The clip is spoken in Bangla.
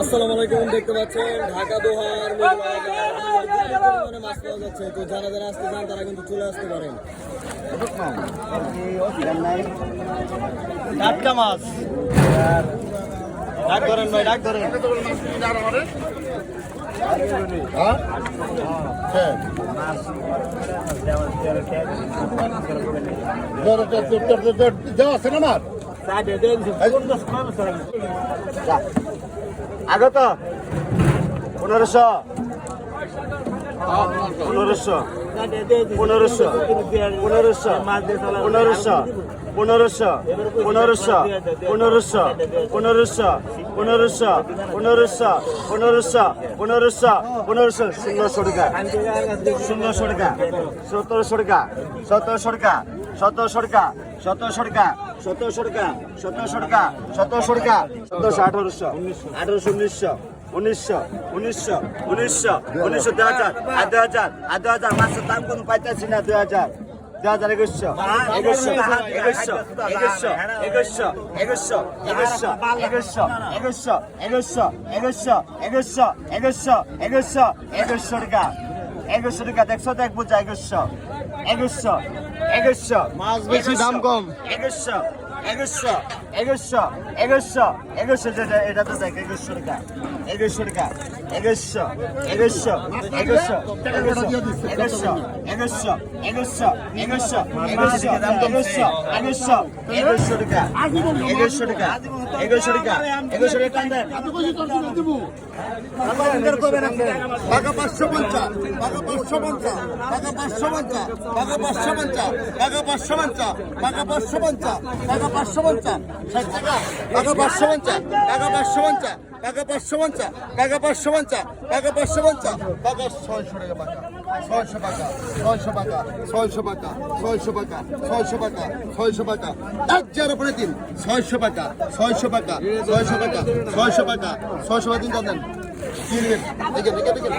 আসসালামু আলাইকুম দেখতে পাচ্ছেন ঢাকা দোহার পরিমাণে মাছ পাওয়া যাচ্ছে। তো যারা যারা আসতে চান তারা কিন্তু চলে আসতে পারেন। টাটকা মাছ। ডাক ধরেন ভাই ডাক ধরেন। দেওয়া আছে না আমার আগত পনেরোশো পনেরোশো পনেরোশো পনেরোশো পনেরোশো পনেরোশো পনেরোশো পনেরোশো পনেরোশো পনেরোশো পনেরোশো পনেরোশো পনেরোশো পনেরোশো ষোলোশো টাকা ষোলোশো টাকা সতেরোশো টাকা সতেরোশো টাকা সতেরোশো টাকা সতেরোশো টাকা সতেরোশো টাকা সতেরোশো টাকা সতেরোশো টাকা সতেরোশো আঠারোশো আঠারোশো উনিশশো উনিশশো উনিশশো উনিশশো উনিশশো দুই হাজার আর দুই হাজার আর দুই হাজার মাসের দাম কোনো পাইতেছি না দুই হাজার দুই হাজার একুশশো একুশশো একুশশো একুশশো একুশশো একুশশো একুশশো একুশশো একুশশো একুশশো একুশশো একুশশো একুশশো একুশশো একুশশো টাকা একুশশো টাকা দেখছ দেখ একুশশো মাছ বেশি, দাম কম। একুশশো একুশশো একুশশো একুশশো একুশশো এটা তো দেখ একুশশো টাকা। একুশশো টাকা একুশশো একুশশো একুশশো একুশশো একুশশো একুশশো একুশশো একুশশো একুশশো একুশশো একুশশো টাকা একুশশো টাকা একুশশো টাকা একুশশো টাকা দেন টাকা পাঁচশো পঞ্চাশ টাকা পাঁচশো পঞ্চাশ টাকা পাঁচশো পঞ্চাশ টাকা পাঁচশো পঞ্চাশ টাকা পাঁচশো পঞ্চাশ টাকা পাঁচশো পঞ্চাশ টাকা টাকা পাঁচশো পঞ্চাশ টাকা পাঁচশো পঞ্চাশ কাকা পাঁচশো পঞ্চা কাকা পাঁচশো পঞ্চা কাকা পাঁচশো পঞ্চা কাকা ছয়শো টাকা পাকা ছয়শো পাকা ছয়শো পাকা ছয়শো পাকা ছয়শো পাকা ছয়শো পাকা ছয়শো পাকা এক চার উপরে দিন ছয়শো পাকা ছয়শো পাকা ছয়শো পাকা ছয়শো পাকা ছয়শো পাকা তিন দেন তিন